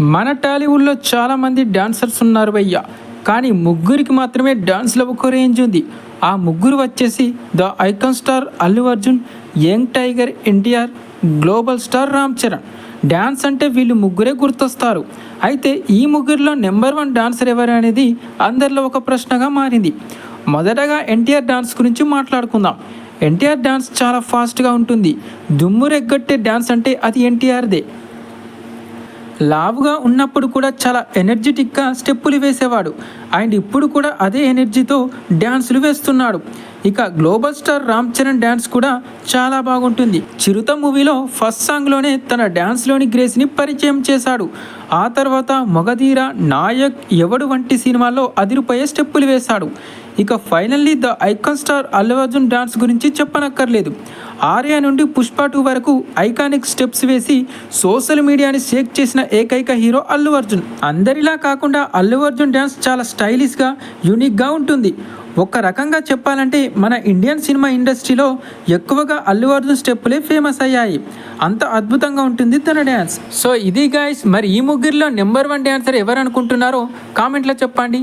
మన టాలీవుడ్లో చాలామంది డాన్సర్స్ ఉన్నారు భయ్య. కానీ ముగ్గురికి మాత్రమే డాన్స్లో ఒక రేంజ్ ఉంది. ఆ ముగ్గురు వచ్చేసి the icon star Allu Arjun young tiger NTR global star Ram Charan. Dance అంటే వీళ్ళు ముగ్గురే గుర్తొస్తారు. అయితే ఈ ముగ్గురిలో నెంబర్ వన్ డాన్సర్ ఎవరు అనేది అందరిలో ఒక ప్రశ్నగా మారింది. మొదటగా ఎన్టీఆర్ డాన్స్ గురించి మాట్లాడుకుందాం. ఎన్టీఆర్ డాన్స్ చాలా ఫాస్ట్గా ఉంటుంది. దుమ్ము రెగ్గట్టే డాన్స్ అంటే అది ఎన్టీఆర్దే. లావుగా ఉన్నప్పుడు కూడా చాలా ఎనర్జెటిక్గా స్టెప్పులు వేసేవాడు. అండ్ ఇప్పుడు కూడా అదే ఎనర్జీతో డ్యాన్సులు వేస్తున్నాడు. ఇక global star Ram Charan dance కూడా చాలా బాగుంటుంది. చిరుత మూవీలో ఫస్ట్ సాంగ్లోనే తన డ్యాన్స్లోని గ్రేస్ని పరిచయం చేశాడు. ఆ తర్వాత మొగధీర నాయక్ ఎవడు వంటి సినిమాల్లో అదిరిపోయే స్టెప్పులు వేశాడు. ఇక finally the icon star Allu Arjun dance గురించి చెప్పనక్కర్లేదు. ఆర్య నుండి పుష్ప టూ వరకు ఐకానిక్ స్టెప్స్ వేసి సోషల్ మీడియాని షేక్ చేసిన ఏకైక హీరో అల్లు అర్జున్. అందరిలా కాకుండా అల్లు అర్జున్ డ్యాన్స్ చాలా స్టైలిష్గా యూనిక్గా ఉంటుంది. ఒక రకంగా చెప్పాలంటే మన ఇండియన్ సినిమా ఇండస్ట్రీలో ఎక్కువగా అల్లు అర్జున్ స్టెప్పులే ఫేమస్ అయ్యాయి. అంత అద్భుతంగా ఉంటుంది తన డ్యాన్స్ సో ఇది గాయస్ మరి ఈ ముగ్గురిలో నెంబర్ వన్ డ్యాన్సర్ ఎవరు అనుకుంటున్నారో కామెంట్లో చెప్పండి.